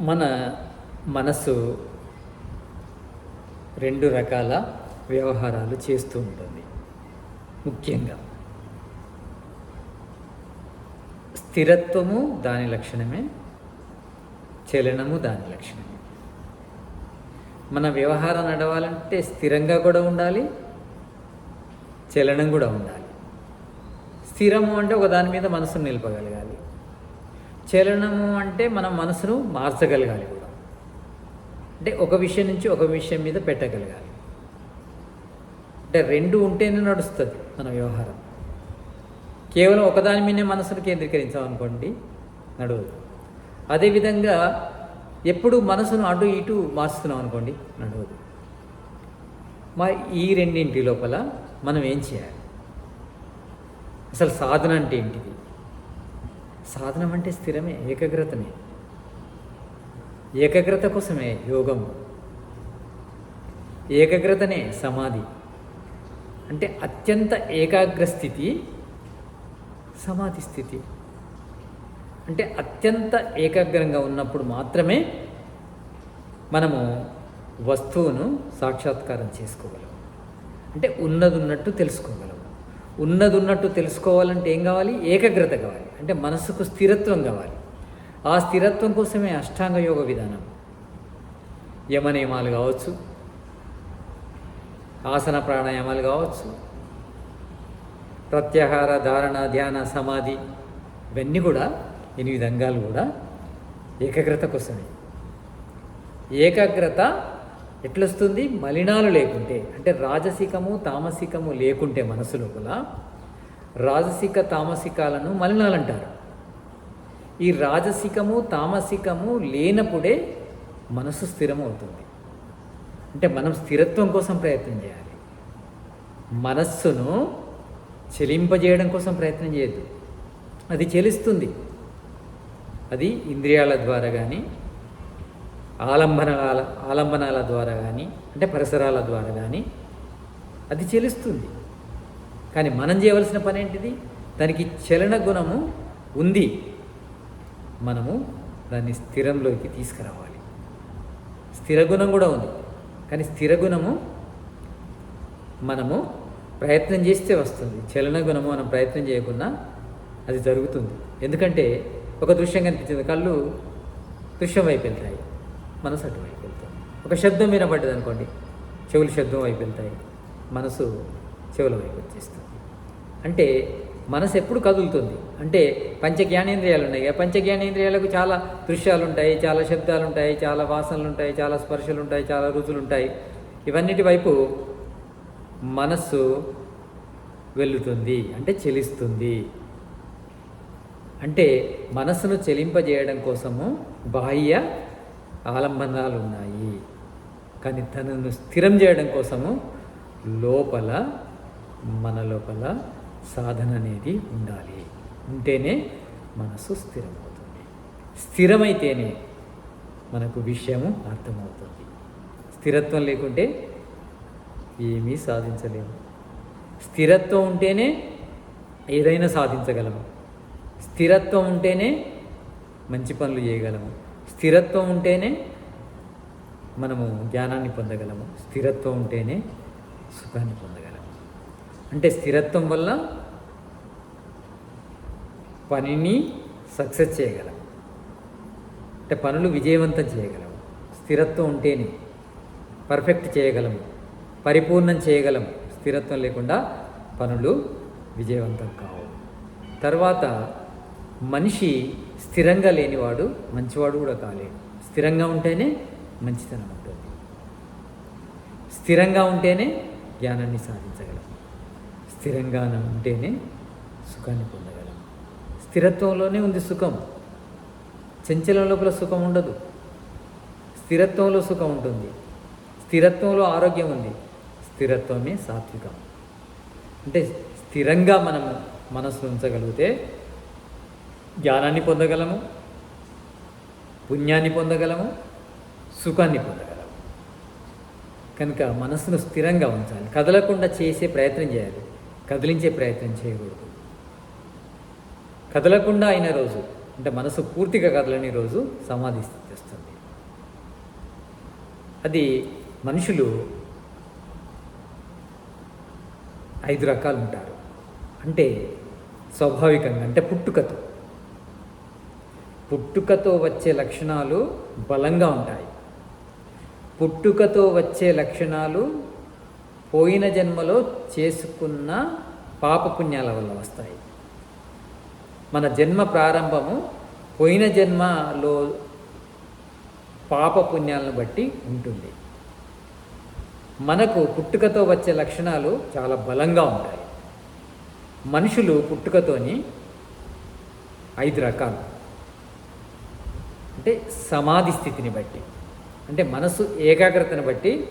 మన మనసు రెండు రకాల వ్యవహారాలు చేస్తూ ఉంటుంది. ముఖ్యంగా స్థిరత్వము దాని లక్షణమే చలనము దాని లక్షణమే. మన వ్యవహారం నడవాలంటే స్థిరంగా కూడా ఉండాలి చలనం కూడా ఉండాలి. స్థిరము అంటే ఒక దాని మీద మనసును నిలపగలగాలి. చలనము అంటే మనం మనసును మార్చగలగాలి కూడా. అంటే ఒక విషయం నుంచి ఒక విషయం మీద పెట్టగలగాలి. అంటే రెండు ఉంటేనే నడుస్తుంది మన వ్యవహారం. కేవలం ఒకదాని మీదనే మనసును కేంద్రీకరించామనుకోండి నడవదు. అదేవిధంగా ఎప్పుడు మనసును అటు ఇటు మార్చుతున్నాం అనుకోండి నడవదు. మా ఈ రెండింటి లోపల మనం ఏం చేయాలి? అసలు సాధన అంటే ఏంటిది? సాధనం అంటే స్థిరమే ఏకాగ్రతమే ఏకాగ్రత కోసమే యోగం. ఏకాగ్రతనే సమాధి. అంటే అత్యంత ఏకాగ్ర స్థితి సమాధి స్థితి. అంటే అత్యంత ఏకాగ్రంగా ఉన్నప్పుడు మాత్రమే మనము వస్తువును సాక్షాత్కారం చేసుకోగలం. అంటే ఉన్నది ఉన్నట్టు తెలుసుకోగలం. ఉన్నది ఉన్నట్టు తెలుసుకోవాలంటే ఏం కావాలి? ఏకాగ్రత కావాలి. అంటే మనసుకు స్థిరత్వం కావాలి. ఆ స్థిరత్వం కోసమే అష్టాంగ యోగ విధానం. యమనియమాలు కావచ్చు ఆసన ప్రాణాయామాలు కావచ్చు ప్రత్యాహార ధారణ ధ్యాన సమాధి ఇవన్నీ కూడా ఎనిమిది అంగాలు కూడా ఏకాగ్రత కోసమే. ఏకాగ్రత ఎట్లొస్తుంది? మలినాలు లేకుంటే. అంటే రాజసికము తామసికము లేకుంటే మనసు లోపల రాజసిక తామసికాలను మలినాలు అంటారు ఈ రాజసికము తామసికము లేనప్పుడే మనసు స్థిరమవుతుంది. అంటే మనం స్థిరత్వం కోసం ప్రయత్నం చేయాలి. మనస్సును చెలింపజేయడం కోసం ప్రయత్నం చేయొద్దు. అది చెలిస్తుంది. అది ఇంద్రియాల ద్వారా కానీ ఆలంబనాల ఆలంబనాల ద్వారా కానీ అంటే పరిసరాల ద్వారా కానీ అది చెలుస్తుంది. కానీ మనం చేయవలసిన పని ఏంటిది? దానికి చలన గుణము ఉంది. మనము దాన్ని స్థిరంలోకి తీసుకురావాలి. స్థిర గుణం కూడా ఉంది. కానీ స్థిర గుణము మనము ప్రయత్నం చేస్తే వస్తుంది. చలన గుణము మనం ప్రయత్నం చేయకుండా అది జరుగుతుంది. ఎందుకంటే ఒక దృశ్యం కనిపించింది. కళ్ళు దృశ్యం వైపు వెళ్తాయి. మనసు అటువైపు వెళ్తుంది ఒక శబ్దం వినబడ్డది అనుకోండి చెవులు శబ్దం వైపు వెళ్తాయి మనసు చెవుల వైపు వచ్చేస్తుంది అంటే మనసు ఎప్పుడు కదులుతుంది? అంటే పంచ జ్ఞానేంద్రియాలు ఉన్నాయి పంచ జ్ఞానేంద్రియాలకు చాలా దృశ్యాలు ఉంటాయి చాలా శబ్దాలు ఉంటాయి చాలా వాసనలు ఉంటాయి చాలా స్పర్శలు ఉంటాయి చాలా రుచులు ఉంటాయి ఇవన్నిటి వైపు మనస్సు వెళుతుంది అంటే చెలిస్తుంది. అంటే మనస్సును చెలింపజేయడం కోసము బాహ్య ఆలంబనాలు ఉన్నాయి కానీ తనను స్థిరం చేయడం కోసము లోపల మన లోపల సాధన అనేది ఉండాలి. ఉంటేనే మనసు స్థిరమవుతుంది. స్థిరమైతేనే మనకు విషయము అర్థమవుతుంది. స్థిరత్వం లేకుంటే ఏమీ సాధించలేము. స్థిరత్వం ఉంటేనే ఏదైనా సాధించగలము. స్థిరత్వం ఉంటేనే మంచి పనులు చేయగలము. స్థిరత్వం ఉంటేనే మనము జ్ఞానాన్ని పొందగలము. స్థిరత్వం ఉంటేనే సుఖాన్ని పొందగలము. అంటే స్థిరత్వం వల్ల పనిని సక్సెస్ చేయగలం అంటే పనులు విజయవంతం చేయగలం స్థిరత్వం ఉంటేనే పర్ఫెక్ట్ చేయగలము. పరిపూర్ణం చేయగలము. స్థిరత్వం లేకుండా పనులు విజయవంతం కావు. తర్వాత మనిషి స్థిరంగా లేనివాడు మంచివాడు కూడా కాలేడు. స్థిరంగా ఉంటేనే మంచితనం ఉంటుంది. స్థిరంగా ఉంటేనే జ్ఞానాన్ని సాధించగలం. స్థిరంగా ఉంటేనే సుఖాన్ని పొందగలం. స్థిరత్వంలోనే ఉంది సుఖం. చంచలం లోపల సుఖం ఉండదు. స్థిరత్వంలో సుఖం ఉంటుంది. స్థిరత్వంలో ఆరోగ్యం ఉంది. స్థిరత్వమే సాత్వికం. అంటే స్థిరంగా మనము మనసు ఉంచగలిగితే జ్ఞానాన్ని పొందగలము పుణ్యాన్ని పొందగలము సుఖాన్ని పొందగలము. కనుక మనసును స్థిరంగా ఉంచాలి. కదలకుండా చేసే ప్రయత్నం చేయాలి. కదిలించే ప్రయత్నం చేయకూడదు. కదలకుండా అయిన రోజు అంటే మనసు పూర్తిగా కదలని రోజు సమాధి స్థితి వస్తుంది అది మనుషులు ఐదు రకాలు ఉంటారు. అంటే స్వాభావికంగా అంటే పుట్టుకతో. పుట్టుకతో వచ్చే లక్షణాలు బలంగా ఉంటాయి. పుట్టుకతో వచ్చే లక్షణాలు పోయిన జన్మలో చేసుకున్న పాపపుణ్యాల వల్ల వస్తాయి. మన జన్మ ప్రారంభము పోయిన జన్మలో పాపపుణ్యాలను బట్టి ఉంటుంది. మనకు పుట్టుకతో వచ్చే లక్షణాలు చాలా బలంగా ఉంటాయి. మనుషులు పుట్టుకతోని ఐదు రకాలు. అంటే సమాధి స్థితిని బట్టి. అంటే మనసు ఏకాగ్రతను బట్టి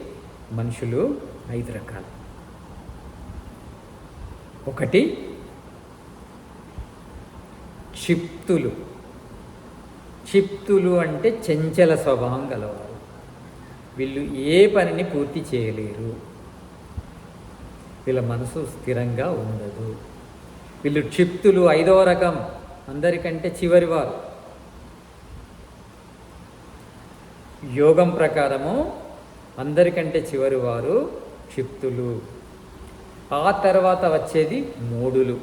మనుషులు ఐదు రకాలు. ఒకటి క్షిప్తులు. క్షిప్తులు అంటే చంచల స్వభావం గలవారు. వీళ్ళు ఏ పనిని పూర్తి చేయలేరు. వీళ్ళ మనసు స్థిరంగా ఉండదు. వీళ్ళు క్షిప్తులు ఐదవ రకం. అందరికంటే చివరి వారు. యోగం ప్రకారము అందరికంటే చివరి వారు క్షిప్తులు. ఆ తర్వాత వచ్చేది మూడులు.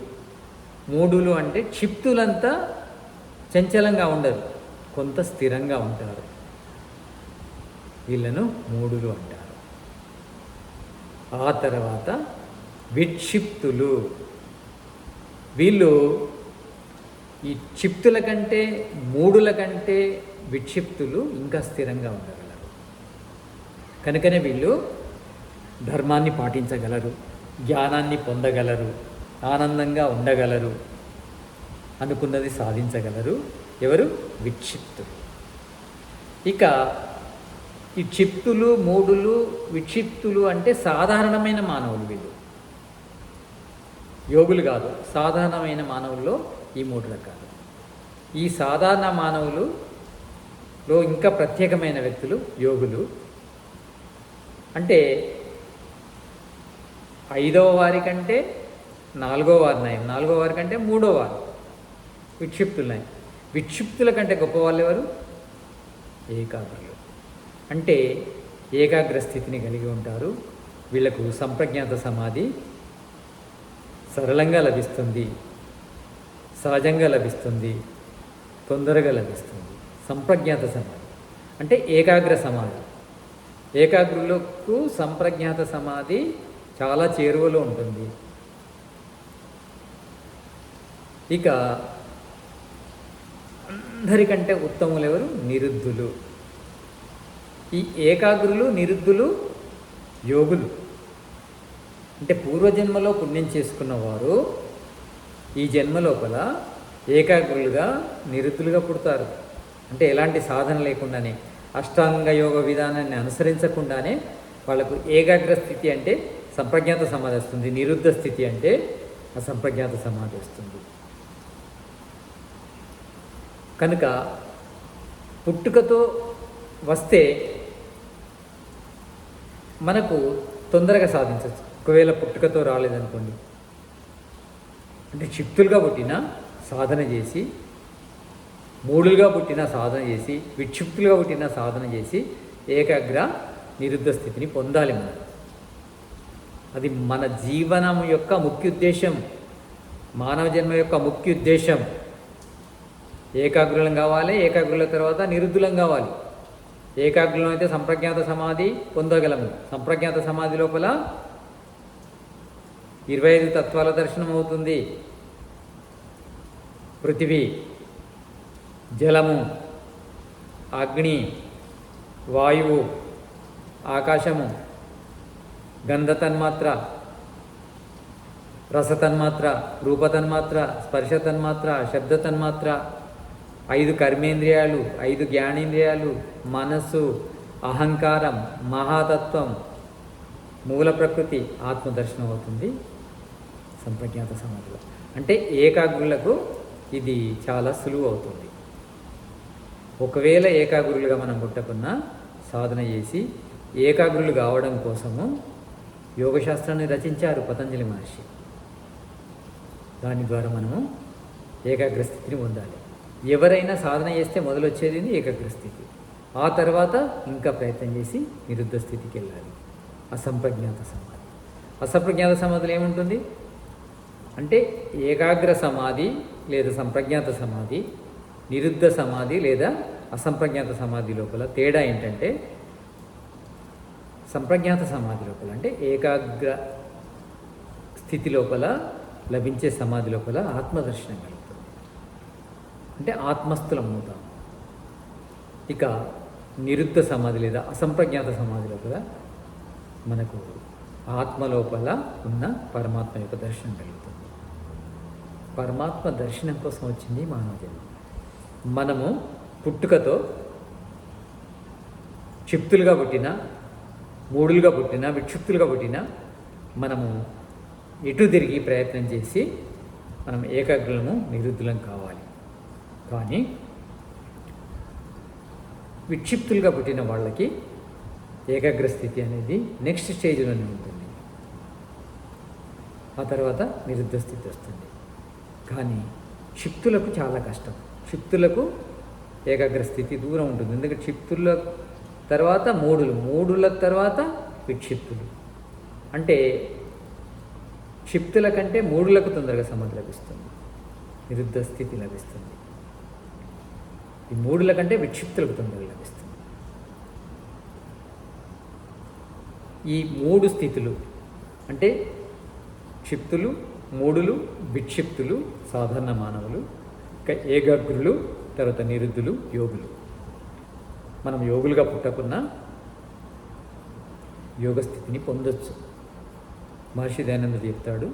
మూడులు అంటే క్షిప్తులంతా చంచలంగా ఉండరు కొంత స్థిరంగా ఉంటారు. వీళ్ళను మూడులు అంటారు. ఆ తర్వాత విక్షిప్తులు. వీళ్ళు ఈ క్షిప్తుల కంటే మూడుల కంటే విక్షిప్తులు ఇంకా స్థిరంగా ఉండగలరు. కనుకనే వీళ్ళు ధర్మాన్ని పాటించగలరు జ్ఞానాన్ని పొందగలరు ఆనందంగా ఉండగలరు అనుకున్నది సాధించగలరు. ఎవరు? విక్షిప్తులు. ఇక ఈ క్షిప్తులు మూడులు విక్షిప్తులు అంటే సాధారణమైన మానవులు వీళ్ళు. యోగులు కాదు సాధారణమైన మానవుల్లో ఈ మూడు రకాలు. ఈ సాధారణ మానవులు లో ఇంకా ప్రత్యేకమైన వ్యక్తులు యోగులు. అంటే ఐదవ వారి కంటే నాలుగో వారి నయం నాలుగో వారి కంటే మూడో వారు. విక్షిప్తులు నయం విక్షిప్తుల కంటే గొప్పవాళ్ళు ఎవరు? ఏకాగ్రులు. అంటే ఏకాగ్ర స్థితిని కలిగి ఉంటారు. వీళ్ళకు సంప్రజ్ఞాత సమాధి సరళంగా లభిస్తుంది. సహజంగా లభిస్తుంది. తొందరగా లభిస్తుంది. సంప్రజ్ఞాత సమాధి. అంటే ఏకాగ్ర సమాధి. ఏకాగ్రులకు సంప్రజ్ఞాత సమాధి చాలా చేరువలో ఉంటుంది. ఇక అందరికంటే ఉత్తములు ఎవరు? నిరుద్ధులు. ఈ ఏకాగ్రులు నిరుద్ధులు యోగులు. అంటే పూర్వజన్మలో పుణ్యం చేసుకున్న వారు ఈ జన్మ లోపల ఏకాగ్రులుగా నిరుద్ధులుగా పుడతారు. అంటే ఎలాంటి సాధన లేకుండానే అష్టాంగ యోగ విధానాన్ని అనుసరించకుండానే వాళ్ళకు ఏకాగ్ర స్థితి అంటే సంప్రజ్ఞాత సమాధి వస్తుంది నిరుద్ధ స్థితి అంటే అసంప్రజ్ఞాత సమాధి వస్తుంది. కనుక పుట్టుకతో వస్తే మనకు తొందరగా సాధించవచ్చు. ఒకవేళ పుట్టుకతో రాలేదనుకోండి అంటే క్షిప్తులుగా పుట్టిన సాధన చేసి మూడులుగా పుట్టిన సాధన చేసి విక్షిప్తులుగా పుట్టిన సాధన చేసి ఏకాగ్ర నిరుద్ధ స్థితిని పొందాలి మనం. అది మన జీవనం యొక్క ముఖ్య ఉద్దేశం. మానవ జన్మ యొక్క ముఖ్య ఉద్దేశం. ఏకాగ్రులం కావాలి ఏకాగ్రుల తర్వాత నిరుద్ధులం కావాలి. ఏకాగ్రులం అయితే సంప్రజ్ఞాత సమాధి పొందగలము. సంప్రజ్ఞాత సమాధి లోపల ఇరవై ఐదు తత్వాల దర్శనం అవుతుంది పృథివీ జలము అగ్ని వాయువు ఆకాశము గంధతన్మాత్ర రసతన్మాత్ర రూపతన్మాత్ర స్పర్శతన్మాత్ర శబ్దతన్మాత్ర ఐదు కర్మేంద్రియాలు ఐదు జ్ఞానేంద్రియాలు మనస్సు అహంకారం మహాతత్వం మూల ప్రకృతి ఆత్మదర్శనం అవుతుంది. సంప్రజ్ఞాత సమాధిలో. అంటే ఏకాగ్రులకు ఇది చాలా సులువు అవుతుంది. ఒకవేళ ఏకాగ్రులుగా మనం పుట్టకున్నా సాధన చేసి ఏకాగ్రులు కావడం కోసము యోగశాస్త్రాన్ని రచించారు పతంజలి మహర్షి. దాని ద్వారా మనము ఏకాగ్రస్థితిని పొందాలి. ఎవరైనా సాధన చేస్తే మొదలు వచ్చేది ఆ తర్వాత ఇంకా ప్రయత్నం చేసి నిరుద్ధ స్థితికి వెళ్ళాలి. అసంప్రజ్ఞాత సమాధి. అసంప్రజ్ఞాత సమాధిలో ఏముంటుంది? అంటే ఏకాగ్ర సమాధి లేదా సంప్రజ్ఞాత సమాధి నిరుద్ధ సమాధి లేదా అసంప్రజ్ఞాత సమాధి లోపల తేడా ఏంటంటే సంప్రజ్ఞాత సమాధి లోపల అంటే ఏకాగ్ర స్థితి లోపల లభించే సమాధి లోపల ఆత్మదర్శనం కలుగుతుంది. అంటే ఆత్మస్థులం అవుతాం. ఇక నిరుద్ధ సమాధి లేదా అసంప్రజ్ఞాత సమాధి లోపల మనకు ఆత్మ లోపల ఉన్న పరమాత్మ యొక్క దర్శనం కలుగుతుంది. పరమాత్మ దర్శనం కోసం వచ్చింది మానవ జన్మ. మనము పుట్టుకతో క్షిప్తులుగా పుట్టిన మూడులుగా పుట్టిన విక్షిప్తులుగా పుట్టిన మనము ఎటు తిరిగి ప్రయత్నం చేసి మనం ఏకాగ్రులము నిరుద్ధులం కావాలి. కానీ విక్షిప్తులుగా పుట్టిన వాళ్ళకి ఏకాగ్ర స్థితి అనేది నెక్స్ట్ స్టేజ్లోనే ఉంటుంది. ఆ తర్వాత నిరుద్ధ స్థితి వస్తుంది. కానీ క్షిప్తులకు చాలా కష్టం. క్షిప్తులకు ఏకాగ్ర స్థితి దూరం ఉంటుంది. ఎందుకంటే క్షిప్తుల తర్వాత మూడులు. మూడుల తర్వాత విక్షిప్తులు. అంటే క్షిప్తుల కంటే మూడులకు తొందరగా సమాధి లభిస్తుంది. నిరుద్ధ స్థితి లభిస్తుంది. ఈ మూడుల కంటే విక్షిప్తులకు తొందరగా లభిస్తుంది. ఈ మూడు స్థితులు అంటే క్షిప్తులు మూడులు విక్షిప్తులు సాధారణ మానవులు ఇంకా ఏకాగ్రులు తర్వాత నిరుద్ధులు యోగులు. మనం యోగులుగా పుట్టకున్నా యోగ స్థితిని పొందొచ్చు. మహర్షి దయానందుడు చెప్తాడు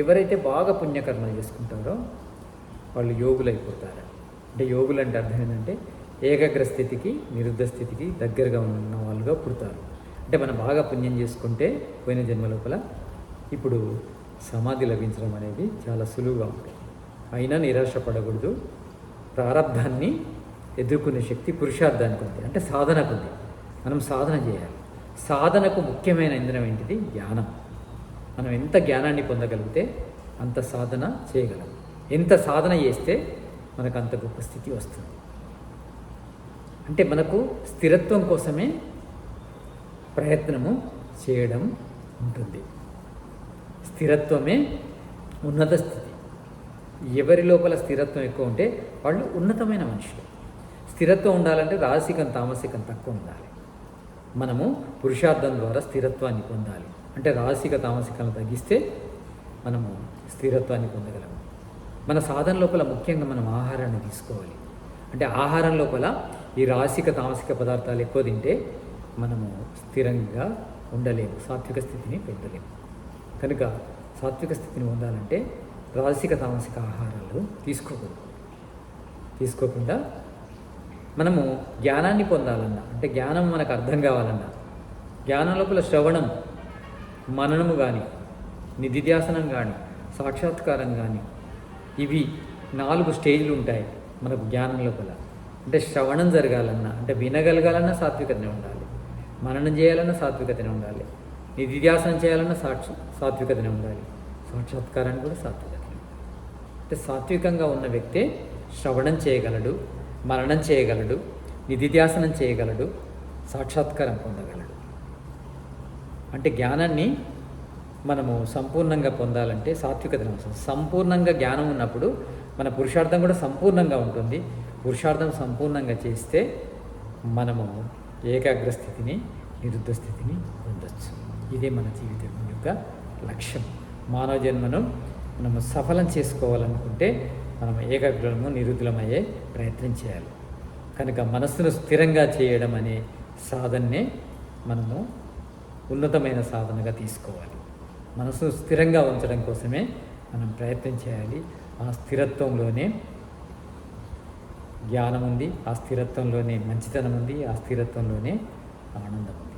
ఎవరైతే బాగా పుణ్యకర్మలు చేసుకుంటారో వాళ్ళు యోగులైపోతారు. అంటే యోగులు అంటే అర్థం ఏంటంటే ఏకాగ్ర స్థితికి నిరుద్ధ స్థితికి దగ్గరగా ఉన్న వాళ్ళుగా పుడతారు. అంటే మనం బాగా పుణ్యం చేసుకుంటే పోయిన జన్మ లోపల ఇప్పుడు సమాధి లభించడం అనేది చాలా సులువుగా ఉంటుంది. అయినా నిరాశ పడకూడదు ప్రారంధాన్ని ఎదుర్కొనే శక్తి పురుషార్థానికి ఉంది. అంటే సాధనకు ఉంది. మనం సాధన చేయాలి. సాధనకు ముఖ్యమైన ఇంధనం ఏంటిది? జ్ఞానం. మనం ఎంత జ్ఞానాన్ని పొందగలిగితే అంత సాధన చేయగలం. ఎంత సాధన చేస్తే మనకు అంత గొప్ప స్థితి వస్తుంది. అంటే మనకు స్థిరత్వం కోసమే ప్రయత్నము చేయడం ఉంటుంది. స్థిరత్వమే ఉన్నత స్థితి. ఎవరి లోపల స్థిరత్వం ఎక్కువ ఉంటే వాళ్ళు ఉన్నతమైన మనుషులు. స్థిరత్వం ఉండాలంటే రాసికం తామసికం తక్కువ ఉండాలి. మనము పురుషార్థం ద్వారా స్థిరత్వాన్ని పొందాలి. అంటే రాసిక తామసికాలను తగ్గిస్తే మనము స్థిరత్వాన్ని పొందగలము. మన సాధన లోపల ముఖ్యంగా మనం ఆహారాన్ని తీసుకోవాలి. అంటే ఆహారం లోపల ఈ రాసిక తామసిక పదార్థాలు ఎక్కువ తింటే మనము స్థిరంగా ఉండలేము. సాత్విక స్థితిని పొందలేము. కనుక సాత్విక స్థితిని పొందాలంటే రాజసిక తామసిక ఆహారాలు తీసుకోకూడదు తీసుకోకుండా మనము జ్ఞానాన్ని పొందాలన్నా అంటే జ్ఞానం మనకు అర్థం కావాలన్నా జ్ఞానం లోపల శ్రవణం మననము కానీ నిధిధ్యాసనం కానీ సాక్షాత్కారం కానీ ఇవి నాలుగు స్టేజ్లు ఉంటాయి మనకు జ్ఞానం లోపల. అంటే శ్రవణం జరగాలన్నా అంటే వినగలగాలన్నా సాత్వికతనే ఉండాలి. మననం చేయాలన్నా సాత్వికతనే ఉండాలి. నిధిధ్యాసనం చేయాలన్నా సాక్షి సాత్వికతనే ఉండాలి. సాక్షాత్కారాన్ని కూడా సాత్వికతనే అంటే సాత్వికంగా ఉన్న వ్యక్తే శ్రవణం చేయగలడు మరణం చేయగలడు నిధిధ్యాసనం చేయగలడు సాక్షాత్కారం పొందగలడు. అంటే జ్ఞానాన్ని మనము సంపూర్ణంగా పొందాలంటే సాత్వికత అవసరం సంపూర్ణంగా జ్ఞానం ఉన్నప్పుడు మన పురుషార్థం కూడా సంపూర్ణంగా ఉంటుంది. పురుషార్థం సంపూర్ణంగా చేస్తే మనము ఏకాగ్ర స్థితిని నిరుద్ధ స్థితిని పొందొచ్చు. ఇదే మన జీవితం యొక్క లక్ష్యం. మానవ జన్మను మనము సఫలం చేసుకోవాలనుకుంటే మనం ఏకాగ్రము నిరుద్ధులమయ్యే ప్రయత్నం చేయాలి. కనుక మనస్సును స్థిరంగా చేయడం అనే సాధననే మనము ఉన్నతమైన సాధనగా తీసుకోవాలి. మనసును స్థిరంగా ఉంచడం కోసమే మనం ప్రయత్నం చేయాలి. ఆ స్థిరత్వంలోనే జ్ఞానం ఉంది ఆ స్థిరత్వంలోనే మంచితనం ఉంది ఆ స్థిరత్వంలోనే ఆనందం ఉంది